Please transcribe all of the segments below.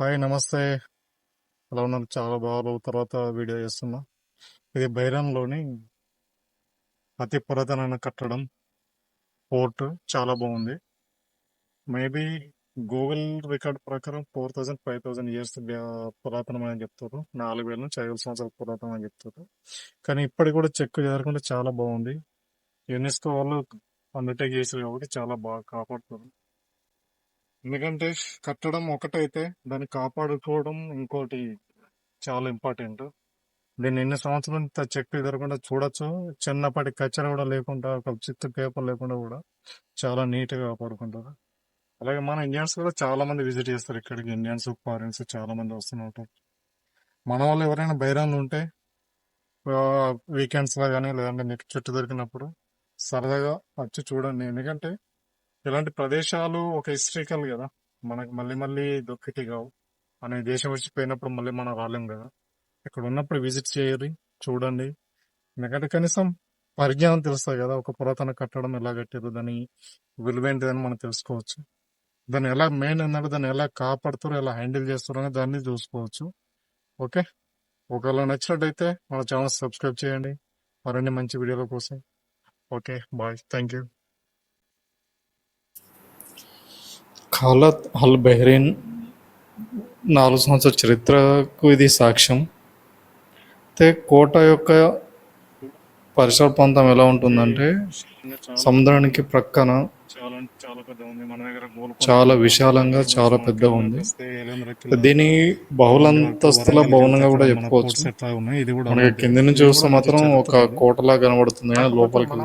Hi నమస్తే. ఎలా ఉన్నారు? చాలా బాగా తర్వాత వీడియో చేస్తున్నా. ఇది బైరంలోని అతి పురాతనమైన కట్టడం. పోర్ట్ చాలా బాగుంది మేబీ గూగుల్ రికార్డ్ ప్రకారం four thousand five thousand years పురాతనమైన చెప్తారు. నాలుగు వేల నుంచి ఐదు వేల సంవత్సరాల పురాతనం అని చెప్తారు. కానీ ఇప్పటికి కూడా చెక్కు జరగకుండా చాలా బాగుంది యునెస్కో వాళ్ళు అండర్టేక్ చేశారు కాబట్టి చాలా బాగా కాపాడుతారు ఎందుకంటే కట్టడం ఒకటైతే దాన్ని కాపాడుకోవడం ఇంకోటి చాలా ఇంపార్టెంట్. దీన్ని ఎన్ని సంవత్సరాలు చెట్టు చెక్కు ఎదరకుండా చూడొచ్చు. చిన్నపాటి కచ్చర కూడా లేకుండా ఒక చిత్త పేపర్ లేకుండా కూడా చాలా నీట్గా కాపాడుకుంటారు. అలాగే మన ఇండియన్స్ కూడా చాలా మంది విజిట్ చేస్తారు ఇక్కడికి. ఇండియన్స్ ఫారిన్స్ చాలా మంది వస్తున్నారు మన వాళ్ళు ఎవరైనా బైరాన్లు ఉంటే వీకెండ్స్లో కానీ లేదంటే మీకు చుట్టూ దొరికినప్పుడు సరదాగా వచ్చి చూడండి. ఎందుకంటే ఇలాంటి ప్రదేశాలు ఒక హిస్టరికల్ కదా. మనకు మళ్ళీ మళ్ళీ దొక్కిటి కావు. అనే దేశం వచ్చిపోయినప్పుడు మళ్ళీ మనం రాలేం కదా. ఇక్కడ ఉన్నప్పుడు విజిట్ చేయాలి చూడండి. ఎందుకంటే కనీసం పరిజ్ఞానం తెలుస్తుంది కదా ఒక పురాతన కట్టడం ఎలా కట్టారు దాని విలువేంటిదని మనం తెలుసుకోవచ్చు. దాన్ని ఎలా మెయిన్ ఏంటంటే దాన్ని ఎలా కాపాడుతారో ఎలా హ్యాండిల్ చేస్తారో అనేది దాన్ని చూసుకోవచ్చు. ఓకే? ఒకవేళ నచ్చినట్టయితే మన ఛానల్ సబ్స్క్రైబ్ చేయండి. మరిన్ని మంచి వీడియోల కోసం. Okay bye. Thank you Qalat al Bahrain నాలుగు సంవత్సరాల చరిత్రకు ఇది సాక్ష్యం. అయితే కోట యొక్క పరిసర ప్రాంతం ఎలా ఉంటుందంటే సముద్రానికి ప్రక్కన చాలా చాలా పెద్ద ఉంది మన దగ్గర గోల్కొండ చాలా విశాలంగా చాలా పెద్దగా ఉంది దీని బహుళంతస్తుల భవనంగా కూడా చెప్పుకోవచ్చు. మనకి కింది నుంచి చూస్తే మాత్రం ఒక కోటలా కనబడుతుంది కానీ లోపలికి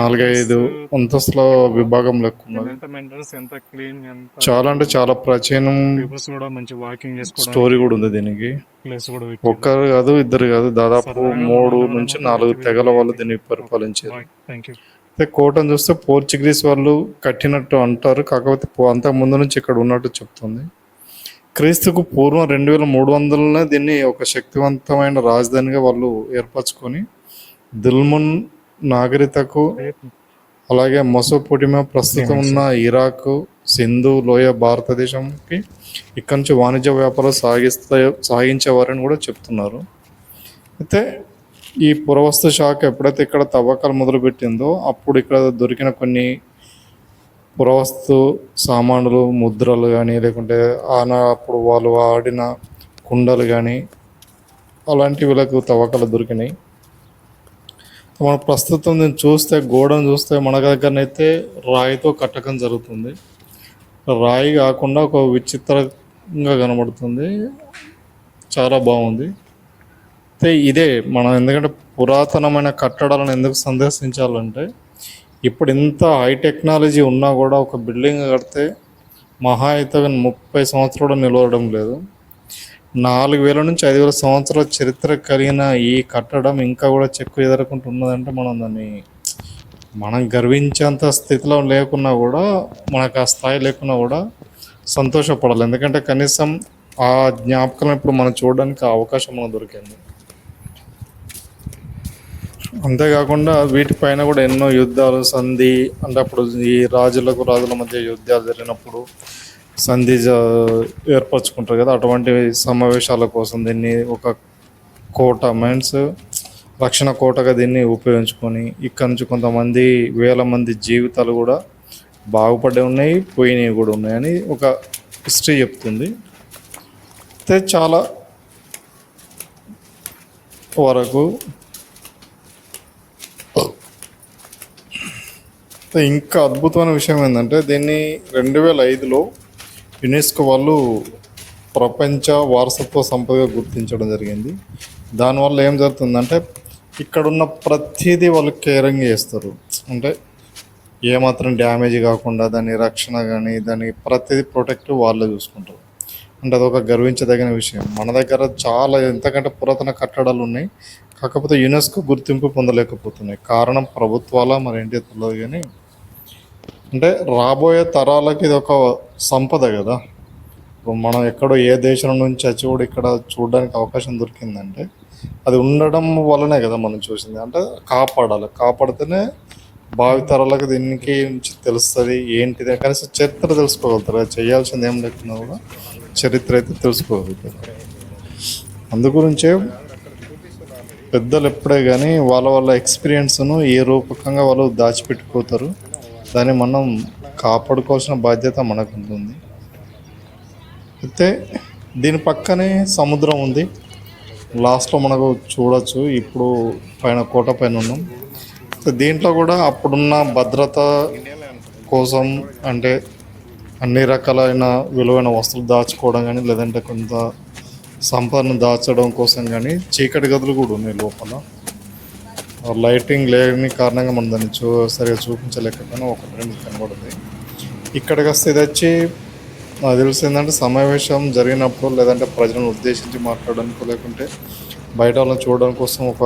నాలుగైదు అంతస్తుల విభాగం లెక్క ఉన్నది. ఎంత మెయింటెనెన్స్ ఎంత క్లీన్ ఎంత చాలా అంటే చాలా ప్రాచీనం పీపుల్స్ కూడా మంచి వాకింగ్ చేసుకోవడం స్టోరీ కూడా ఉంది దీనికి. ప్లేస్ కూడా పెట్టారు. ఒక్కరు కాదు ఇద్దరు కాదు దాదాపు మూడు నుంచి నాలుగు తెగల వాళ్ళు దీన్ని పరిపాలించారు. బాయ్ థ్యాంక్ యూ అయితే కోటను చూస్తే పోర్చుగీస్ వాళ్ళు కట్టినట్టు అంటారు. కాకపోతే అంతకు ముందు నుంచి ఇక్కడ ఉన్నట్టు చెప్తుంది. క్రీస్తుకు పూర్వం రెండు వేల మూడు వందలనే దీన్ని ఒక శక్తివంతమైన రాజధానిగా వాళ్ళు ఏర్పరచుకొని దిల్మున్ నాగరికతకు అలాగే మొసోపోటిమా ప్రస్తుతం ఉన్న ఇరాక్ సింధు లోయ భారతదేశంకి ఇక్కడి నుంచి వాణిజ్య వ్యాపారం సాగిస్తా సాగించేవారని కూడా చెప్తున్నారు. అయితే ఈ పురవస్తు శాఖ ఎప్పుడైతే ఇక్కడ తవ్వకాలు మొదలుపెట్టిందో అప్పుడు ఇక్కడ దొరికిన కొన్ని పురవస్తు సామాన్లు ముద్రలు కానీ లేకుంటే ఆన అప్పుడు వాళ్ళు ఆడిన కుండలు కానీ అలాంటి వీళ్ళకు తవ్వకాలు దొరికినాయి. మనం ప్రస్తుతం నేను చూస్తే గోడను చూస్తే మన దగ్గరనైతే రాయితో కట్టకం జరుగుతుంది. రాయి కాకుండా ఒక విచిత్రంగా కనబడుతుంది. చాలా బాగుంది. అయితే ఇదే మనం ఎందుకంటే పురాతనమైన కట్టడాలను ఎందుకు సందర్శించాలంటే ఇప్పుడు ఇంత హై టెక్నాలజీ ఉన్నా కూడా ఒక బిల్డింగ్ కడితే మహా అయితే ముప్పై సంవత్సరాలు నిలవడం లేదు. నాలుగు వేల నుంచి ఐదు వేల సంవత్సరాల చరిత్ర కలిగిన ఈ కట్టడం ఇంకా కూడా చెక్కు ఎదుర్కొంటూ ఉన్నదంటే మనం దాన్ని మనం గర్వించేంత స్థితిలో లేకున్నా కూడా మనకు ఆ స్థాయి లేకున్నా కూడా సంతోషపడాలి. ఎందుకంటే కనీసం ఆ జ్ఞాపకం ఇప్పుడు మనం చూడడానికి అవకాశం మనకు దొరికింది. అంతేకాకుండా వీటిపైన కూడా ఎన్నో యుద్ధాలు సంధి అంటే అప్పుడు ఈ రాజులకు రాజుల మధ్య యుద్ధాలు జరిగినప్పుడు సంధి జ- ఏర్పరచుకుంటారు కదా. అటువంటి సమావేశాల కోసం దీన్ని ఒక కోట మీన్స్ రక్షణ కోటగా దీన్ని ఉపయోగించుకొని ఇక్కడ నుంచి కొంతమంది వేల మంది జీవితాలు కూడా బాగుపడి ఉన్నాయి పోయినవి కూడా ఉన్నాయని ఒక హిస్టరీ చెప్తుంది. అయితే చాలా వరకు ఇంకా అద్భుతమైన విషయం ఏంటంటే దీన్ని రెండు వేల ఐదులో యునెస్కో వాళ్ళు ప్రపంచ వారసత్వ సంపదగా గుర్తించడం జరిగింది. దానివల్ల ఏం జరుగుతుందంటే ఇక్కడ ఉన్న ప్రతిదీ వాళ్ళు కేరింగ్ చేస్తారు. అంటే ఏమాత్రం డ్యామేజ్ కాకుండా దాని రక్షణ కానీ దాని ప్రతిదీ ప్రొటెక్ట్ వాళ్ళే చూసుకుంటారు. అంటే అదొక గర్వించదగిన విషయం. మన దగ్గర చాలా ఎంతకంటే పురాతన కట్టడాలు ఉన్నాయి. కాకపోతే యునెస్కో గుర్తింపు పొందలేకపోతున్నాయి. కారణం ప్రభుత్వాల మరి ఏంటి తెలియదు కానీ అంటే రాబోయే తరాలకి ఇది ఒక సంపద కదా. ఇప్పుడు మనం ఎక్కడో ఏ దేశం నుంచి వచ్చి కూడా ఇక్కడ చూడడానికి అవకాశం దొరికిందంటే అది ఉండడం వల్లనే కదా మనం చూసింది. అంటే కాపాడాలి. కాపాడితేనే భావితరాలకు దీనికి నుంచి తెలుస్తుంది ఏంటిది కనీసం చరిత్ర తెలుసుకోగలుగుతారు. అది చేయాల్సింది ఏం లేకున్నా కూడా చరిత్ర అయితే తెలుసుకోగలుగుతారు. అందుగురించే పెద్దలు ఎప్పుడే కానీ వాళ్ళ వాళ్ళ ఎక్స్పీరియన్స్ను ఏ రూపకంగా వాళ్ళు దాచిపెట్టుకోతారు. దాన్ని మనం కాపాడుకోవాల్సిన బాధ్యత మనకు ఉంటుంది అయితే దీని పక్కనే సముద్రం ఉంది. లాస్ట్లో మనకు చూడొచ్చు. ఇప్పుడు పైన కోట పైన ఉన్నాం. దీంట్లో కూడా అప్పుడున్న భద్రత కోసం అంటే అన్ని రకాలైన విలువైన వస్తువులు దాచుకోవడం కానీ లేదంటే కొంత సంపదను దాచడం కోసం కానీ చీకటి గదులు కూడా ఉన్నాయి లోపల. లైటింగ్ లేని కారణంగా మనం దాన్ని చూ సరిగా చూపించలేకపోయినా ఒక ఫ్రెండ్ కనబడుతుంది ఇక్కడికి వస్తే ఇది వచ్చి నాకు తెలిసి ఏంటంటే సమావేశం జరిగినప్పుడు లేదంటే ప్రజలను ఉద్దేశించి మాట్లాడడానికి లేకుంటే బయట వాళ్ళని చూడడం కోసం ఒక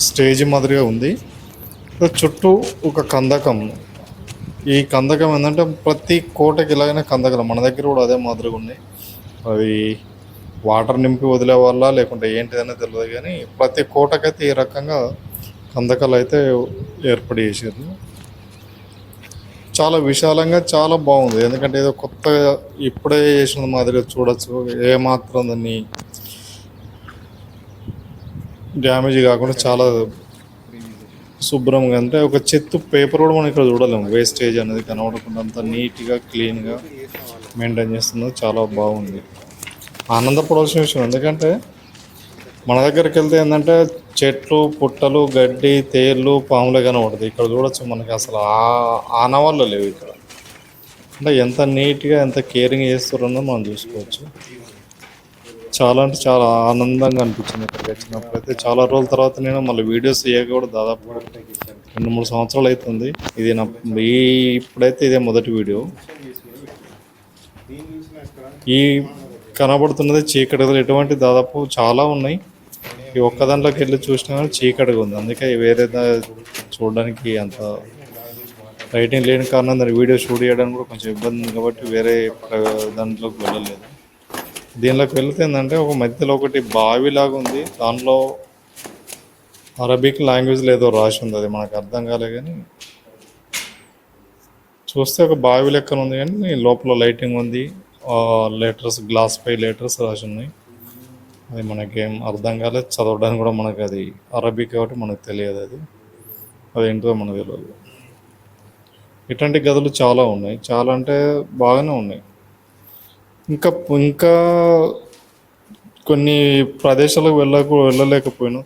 స్టేజ్ మాదిరిగా ఉంది. చుట్టూ ఒక కందకం. ఈ కందకం ఏంటంటే ప్రతి కోటకి ఇలాగైనా కందకం మన దగ్గర కూడా అదే మాదిరిగా ఉన్నాయి అది వాటర్ నింపి వదిలే వాళ్ళ లేకుంటే ఏంటిదనే తెలియదు కానీ ప్రతి కోటకైతే ఈ రకంగా కందకాలు అయితే ఏర్పడి చేసారు చాలా విశాలంగా చాలా బాగుంది. ఎందుకంటే ఏదో కొత్తగా ఇప్పుడే చేసిన మాదిరిగా చూడొచ్చు. ఏమాత్రం దాన్ని డ్యామేజ్ కాకుండా చాలా శుభ్రంగా అంటే ఒక చెత్త పేపర్ కూడా మనం ఇక్కడ చూడలేము. వేస్టేజ్ అనేది కనబడకుండా అంత నీట్గా క్లీన్గా మెయింటైన్ చేస్తున్నది. చాలా బాగుంది. ఆనందపడాల్సిన విషయం ఎందుకంటే మన దగ్గరికి వెళ్తే ఏంటంటే చెట్లు పుట్టలు గడ్డి తేళ్ళు పాములు కనబడుతుంది ఇక్కడ చూడొచ్చు మనకి అసలు ఆనవాళ్ళు లేవు ఇక్కడ. అంటే ఎంత నీట్గా ఎంత కేరింగ్ చేస్తున్నారో మనం చూసుకోవచ్చు. చాలా అంటే చాలా ఆనందంగా అనిపించింది ఇక్కడికి వచ్చినప్పుడు. అయితే చాలా రోజుల తర్వాత నేను మళ్ళీ వీడియోస్ చేయక కూడా దాదాపు రెండు మూడు సంవత్సరాలు అవుతుంది. ఇది నా ఈ ఇప్పుడైతే ఇదే మొదటి వీడియో. ఈ కనబడుతున్నది చీకటి ఎటువంటి దాదాపు చాలా ఉన్నాయి. ఈ ఒక్క దాంట్లోకి వెళ్ళి చూసినా చీకటిగా ఉంది. అందుకే వేరే చూడడానికి అంత లైటింగ్ లేని కారణం దాని వీడియో షూట్ చేయడానికి కూడా కొంచెం ఇబ్బంది ఉంది కాబట్టి వేరే దాంట్లోకి వెళ్ళలేదు. దీనిలోకి వెళ్తే ఏంటంటే ఒక మధ్యలో ఒకటి బావి లాగా ఉంది. దానిలో అరబిక్ లాంగ్వేజ్లో ఏదో రాసి ఉంది. అది మనకు అర్థం కాలే కానీ చూస్తే ఒక బావి లెక్కన ఉంది కానీ లోపల లైటింగ్ ఉంది. లెటర్స్ గ్లాస్ పై లెటర్స్ రాసి ఉన్నాయి. అది మనకేం అర్థం కాలేదు. చదవడానికి కూడా మనకు అది అరబిక్ కాబట్టి మనకు తెలియదు అది. అదేంటో మనకు తెలియదు ఇట్లాంటి గదులు చాలా ఉన్నాయి. చాలా అంటే బాగానే ఉన్నాయి. ఇంకా ఇంకా కొన్ని ప్రదేశాలకు వెళ్ళకు వెళ్ళలేకపోయాను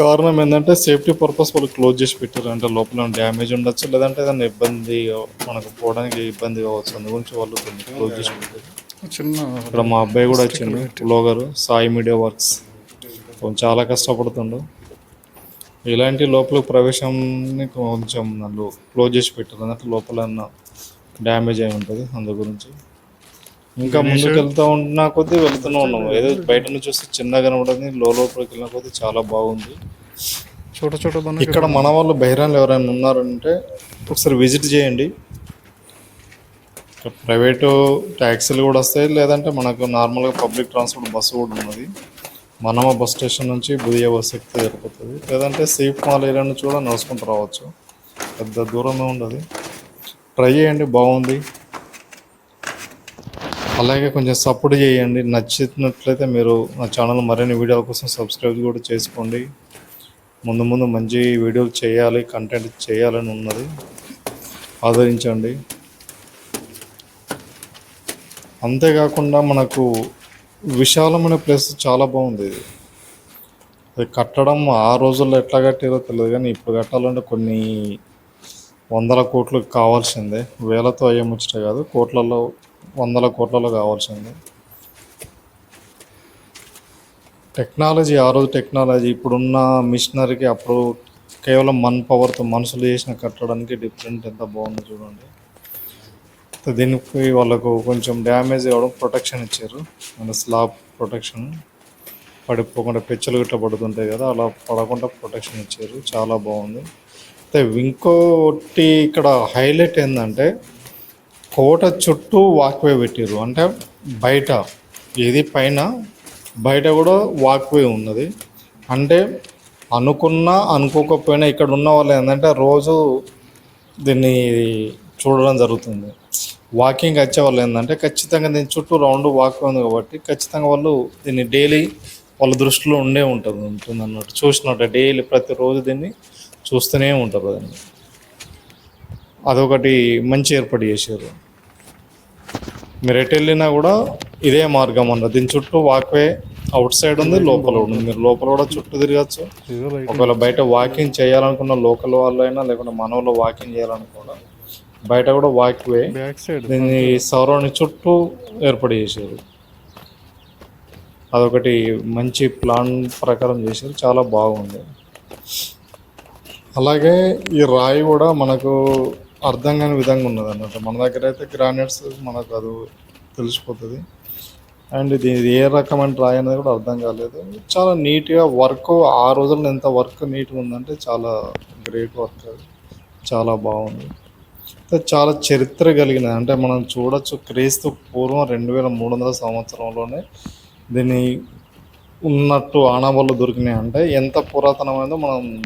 కారణం ఏంటంటే సేఫ్టీ పర్పస్ వాళ్ళు క్లోజ్ చేసి పెట్టారు. అంటే లోపల డ్యామేజ్ ఉండొచ్చు? లేదంటే ఏదైనా ఇబ్బంది మనకు పోవడానికి ఇబ్బంది కావచ్చు. అందు గురించి వాళ్ళు క్లోజ్ చేసి పెట్టారు. చిన్న ఇక్కడ మా అబ్బాయి కూడా వచ్చిండు బ్లాగర్ సాయి మీడియా వర్క్స్. కొంచెం చాలా కష్టపడుతుండు. ఇలాంటి లోపల ప్రవేశంని కొంచెం నన్ను క్లోజ్ చేసి పెట్టారు అన్నట్టు లోపల డ్యామేజ్ అయి ఉంటుంది అందు గురించి. ఇంకా ముందుకు వెళ్తా ఉంటున్నా కొద్దీ వెళ్తూనే ఉన్నాం ఏదో బయట నుంచి చూస్తే చిన్నగా ఉంటుంది లో లోపలికి వెళ్ళిన కొద్దీ చాలా బాగుంది. చోట చోట ఇక్కడ మన వాళ్ళు బహిరాన్లు ఎవరైనా ఉన్నారంటే ఒకసారి విజిట్ చేయండి. ప్రైవేటు ట్యాక్సీలు కూడా వస్తాయి లేదంటే మనకు నార్మల్గా పబ్లిక్ ట్రాన్స్పోర్ట్ బస్సు కూడా ఉన్నది. మనమ బస్ స్టేషన్ నుంచి బుదియా బస్ ఎక్కితే సరిపోతుంది. లేదంటే సేఫ్ మాల్ ఏరియా నుంచి కూడా నడుచుకుంటూ రావచ్చు. పెద్ద దూరమే ఉండదు. ట్రై చేయండి బాగుంది. అలాగే కొంచెం సపోర్ట్ చేయండి. నచ్చినట్లయితే మీరు నా ఛానల్ మరిన్ని వీడియోల కోసం సబ్స్క్రైబ్ కూడా చేసుకోండి. ముందు ముందు మంచి వీడియోలు చేయాలి కంటెంట్ చేయాలని ఉన్నది. ఆదరించండి. అంతేకాకుండా మనకు విశాలమైన ప్లేస్ చాలా బాగుంది. ఇది అది కట్టడం ఆ రోజుల్లో ఎట్లా కట్టారో తెలియదు కానీ ఇప్పుడు కట్టాలంటే కొన్ని వందల కోట్లు కావాల్సిందే. వేలతో అయ్యే ముచ్చట కాదు కోట్లలో వందల కోట్లలో కావాల్సిందే. టెక్నాలజీ ఆ రోజు టెక్నాలజీ ఇప్పుడున్న మిషనరీకి అప్పుడు కేవలం మన్ పవర్తో మనుషులు చేసిన కట్టడానికి డిఫరెంట్ ఎంత బాగుందో చూడండి. సో దీనికి వాళ్ళకు కొంచెం డ్యామేజ్ అవ్వడం ప్రొటెక్షన్ ఇచ్చారు. మన స్లాబ్ ప్రొటెక్షన్. పడిపోకుండా పెచ్చలు గిట్ట పడుతుంటాయి కదా అలా పడకుండా ప్రొటెక్షన్ ఇచ్చారు. చాలా బాగుంది. అయితే ఇంకోటి ఇక్కడ హైలైట్ ఏంటంటే కోట చుట్టూ వాక్వే పెట్టారు అంటే బయట ఏది పైన బయట కూడా వాక్వే ఉన్నది. అంటే అనుకున్నా అనుకోకపోయినా ఇక్కడ ఉన్న వాళ్ళు ఏంటంటే రోజు దీన్ని చూడడం జరుగుతుంది. వాకింగ్ వచ్చే వాళ్ళు ఏంటంటే ఖచ్చితంగా దీని చుట్టూ రౌండ్ వాక్ ఉంది కాబట్టి ఖచ్చితంగా వాళ్ళు దీన్ని డైలీ వాళ్ళ దృష్టిలో ఉండే ఉంటుంది ఉంటుంది అన్నట్టు. చూసినట్టు డైలీ ప్రతిరోజు దీన్ని చూస్తూనే ఉంటారు దాన్ని. అదొకటి మంచి ఏర్పాటు చేశారు. మీరు ఎటు వెళ్ళినా కూడా ఇదే మార్గం అన్నది దీని చుట్టూ వాక్వే అవుట్ సైడ్ ఉంది లోపల ఉంది. మీరు లోపల కూడా చుట్టూ తిరగచ్చు. ఒకవేళ బయట వాకింగ్ చేయాలనుకున్న లోకల్ వాళ్ళు అయినా లేకుంటే మనలో వాకింగ్ చేయాలనుకున్నా బయట కూడా వాక్ వే బ్యాక్ సైడ్ దీన్ని సరౌండింగ్ చుట్టూ ఏర్పాటు చేశారు. అదొకటి మంచి ప్లాన్ ప్రకారం చేశారు. చాలా బాగుంది. అలాగే ఈ రాయి కూడా మనకు అర్థం కాని విధంగా ఉన్నది అన్నట్టు మన దగ్గర అయితే గ్రానైట్స్ మనకు అది తెలిసిపోతుంది. అండ్ ఇది ఇది ఏ రకమైన రాయి అనేది కూడా అర్థం కాలేదు. చాలా నీట్గా వర్క్ ఆ రోజుల్లో ఎంత వర్క్ నీట్గా ఉందంటే చాలా గ్రేట్ వర్క్ అది. చాలా బాగుంది. చాలా చరిత్ర కలిగినది అంటే మనం చూడొచ్చు క్రీస్తు పూర్వం రెండు వేల మూడు వందల సంవత్సరంలోనే దీన్ని ఉన్నట్టు ఆనవాళ్ళు దొరికినాయి. అంటే ఎంత పురాతనమైందో మనం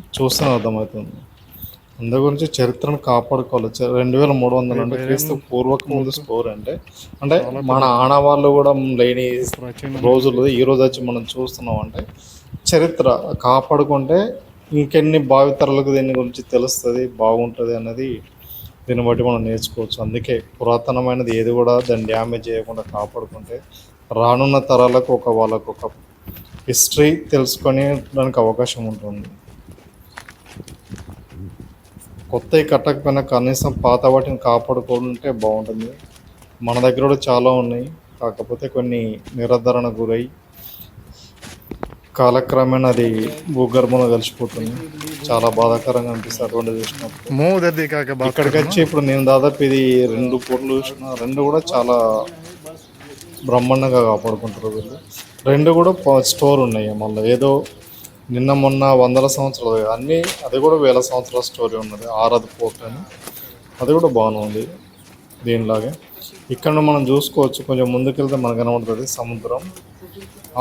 చూస్తే అర్థమవుతుంది. అందు గురించి చరిత్రను కాపాడుకోవాలి. చ- రెండు వేల మూడు వందలు అంటే క్రీస్తు పూర్వక ముందు స్కోర్ అంటే అంటే మన ఆనవాళ్ళు కూడా లేని రోజులు ఈ రోజు వచ్చి మనం చూస్తున్నాం అంటే చరిత్ర కాపాడుకుంటే ఇంకెన్ని భావితరాలకు దీని గురించి తెలుస్తుంది బాగుంటుంది అనేది దీన్ని బట్టి మనం నేర్చుకోవచ్చు. అందుకే పురాతనమైనది ఏది కూడా దాన్ని డ్యామేజ్ చేయకుండా కాపాడుకుంటే రానున్న తరాలకు ఒక వాళ్ళకు ఒక హిస్టరీ తెలుసుకునేదానికి అవకాశం ఉంటుంది. కొత్తవి కట్టకపోయినా కనీసం పాత వాటిని కాపాడుకుంటే బాగుంటుంది. మన దగ్గర కూడా చాలా ఉన్నాయి. కాకపోతే కొన్ని నిరాధరణ గురై కాలక్రమేణా అది భూగర్భంలో కలిసిపోతుంది. చాలా బాధాకరంగా అనిపిస్తుంది అటువంటి చూసినప్పుడు. మూ కాక ఇక్కడికి వచ్చి ఇప్పుడు నేను దాదాపు ఇది రెండు పూర్లు చూసిన రెండు కూడా చాలా బ్రహ్మాండంగా కాపాడుకుంటారు వీళ్ళు. రెండు కూడా స్టోర్ ఉన్నాయి మళ్ళీ. ఏదో నిన్న మొన్న వందల సంవత్సరాలు అన్నీ అది కూడా వేల సంవత్సరాల స్టోరీ ఉన్నది. ఆరది పోర్ట్ అని. అది కూడా బాగానే ఉంది దీనిలాగే. ఇక్కడ మనం చూసుకోవచ్చు. కొంచెం ముందుకెళ్తే మనకు కనబడుతుంది సముద్రం.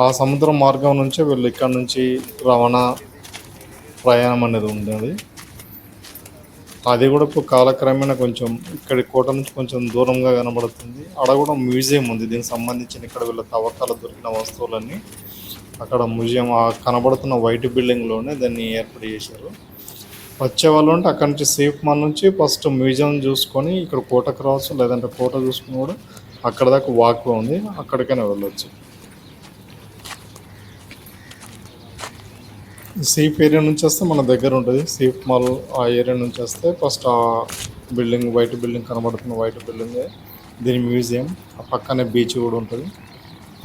ఆ సముద్రం మార్గం నుంచే వీళ్ళు ఇక్కడ నుంచి రవాణా ప్రయాణం అనేది ఉంది అది కూడా ఇప్పుడు కాలక్రమేణా కొంచెం ఇక్కడి కోట నుంచి కొంచెం దూరంగా కనబడుతుంది. అక్కడ కూడా మ్యూజియం ఉంది. దీనికి సంబంధించిన ఇక్కడ వీళ్ళ తవ్వకాలు దొరికిన వస్తువులన్నీ అక్కడ మ్యూజియం ఆ కనబడుతున్న వైట్ బిల్డింగ్లోనే దాన్ని ఏర్పాటు చేశారు. వచ్చే వాళ్ళు అంటే అక్కడ నుంచి సేఫ్ మన నుంచి ఫస్ట్ మ్యూజియం చూసుకొని ఇక్కడ కోటకు రావచ్చు లేదంటే కోట చూసుకుని కూడా అక్కడ దాకా వాక్ ఉంది. అక్కడికైనా వెళ్ళొచ్చు. సేఫ్ ఏరియా నుంచి వస్తే మన దగ్గర ఉంటుంది. సేఫ్ మాల్ ఆ ఏరియా నుంచి వస్తే ఫస్ట్ ఆ బిల్డింగ్ వైట్ బిల్డింగ్ కనబడుతున్న వైట్ బిల్డింగ్ దీని మ్యూజియం ఆ పక్కనే బీచ్ కూడా ఉంటుంది.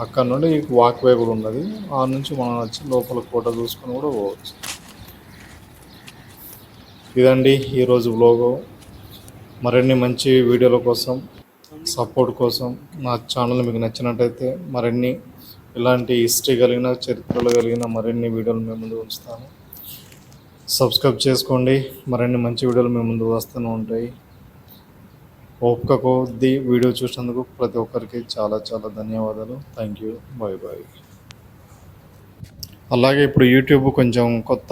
అక్కడ నుండి వాక్ వే కూడా ఉన్నది. ఆ నుంచి మనం వచ్చి లోపల కోట చూసుకొని కూడా పోవచ్చు. ఇదండి ఈరోజు వ్లోగు మరిన్ని మంచి వీడియోల కోసం సపోర్ట్ కోసం నా ఛానల్ మీకు నచ్చినట్టయితే మరిన్ని ఇలాంటి హిస్టరీ కలిగిన చరిత్రలు కలిగిన మరిన్ని వీడియోలు మేము ముందు ఉంచుతాను సబ్స్క్రైబ్ చేసుకోండి. మరిన్ని మంచి వీడియోలు మేము ముందు వస్తూనే ఉంటాయి. ఓపిక కొద్ది వీడియో చూసినందుకు ప్రతి ఒక్కరికి చాలా చాలా ధన్యవాదాలు. థ్యాంక్ యూ బాయ్ బాయ్ అలాగే ఇప్పుడు యూట్యూబ్ కొంచెం కొత్త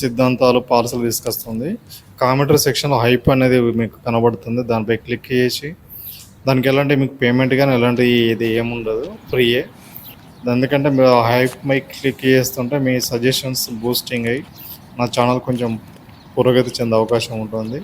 సిద్ధాంతాలు పాలసీలు తీసుకొస్తుంది. కామెంటర్ సెక్షన్లో హైప్ అనేది మీకు కనబడుతుంది. దానిపై క్లిక్ చేసి దానికి ఎలాంటి మీకు పేమెంట్ కానీ ఎలాంటి ఇది ఏముండదు. ఫ్రీయే ఎందుకంటే మీరు హైప్ మై క్లిక్ చేస్తుంటే మీ సజెషన్స్ బూస్టింగ్ అయ్యి నా ఛానల్ కొంచెం పురోగతి చెందే అవకాశం ఉంటుంది.